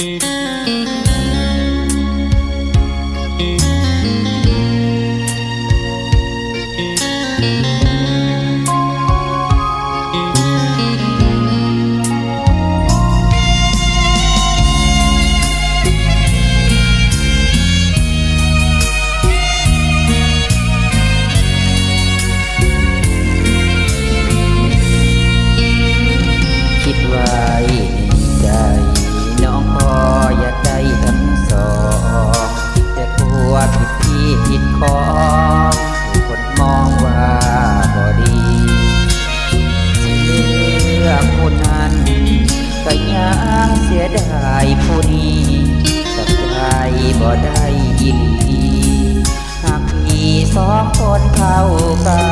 คิ ชายผู้นี้ตัดใจบ่ได้ยินดีหากมีสองคนเข้ากัน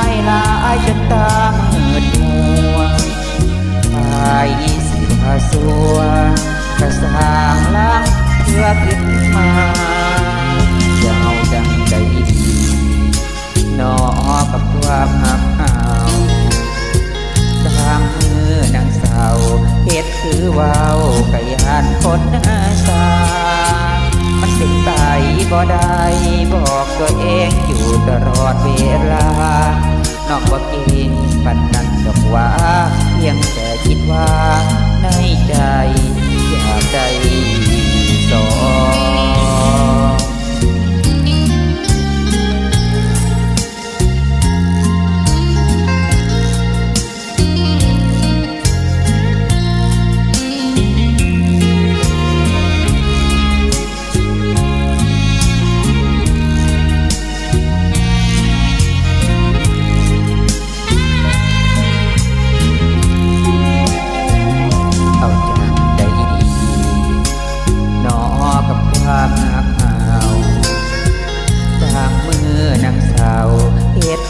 ายลายจนตามืดมัวตายสิว่าสัวกระสางล้างเพื่อขึ้นมา ได้บอกตัวเองอยู่ตลอดเวลา นอกว่าเก่งปันนั้นดอกว่า เพียงแต่คิดว่าในใจอยากได้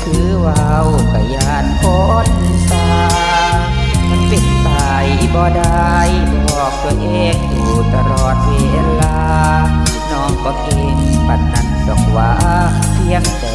คือว่าวกะยานคนสามันเป็นไปบ่ได้บอกตัวเองอยู่ตลอดเวลา น้องก็เก่งปันนั้นดอกว่าเพียงแต่